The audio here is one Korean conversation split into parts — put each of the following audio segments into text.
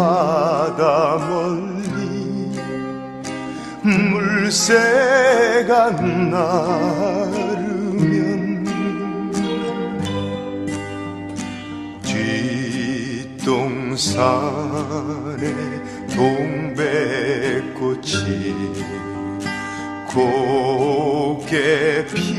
바다 멀리 물새가 나르면 뒷동산에 동백꽃이 곱게 피는데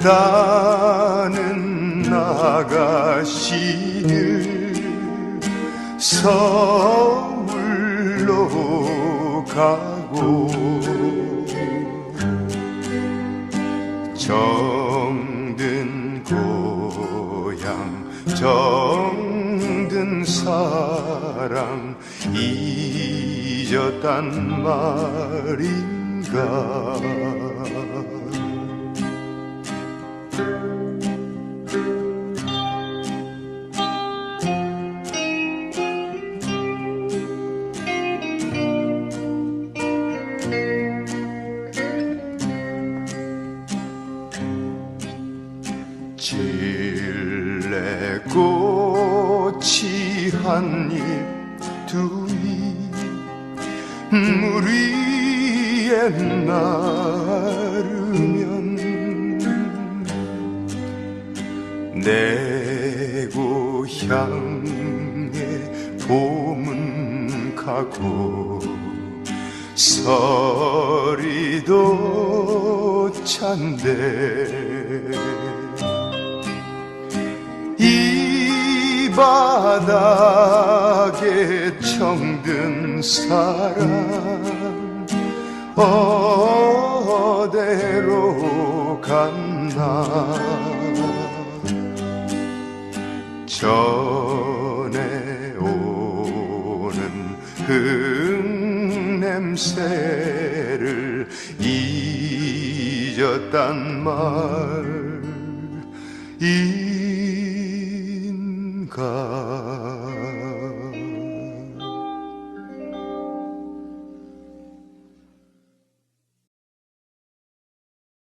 따는 아가씨들 서울로 가고 정든 고향 정든 사랑 잊었단 말인가 질레꽃이 한입 두입 물 위에 나르면 내 고향에 봄은 가고 서리도 찬데 바닥에 정든 사람 어디로 갔나? 전에 오는 흙 냄새를 잊었단 말 nunca.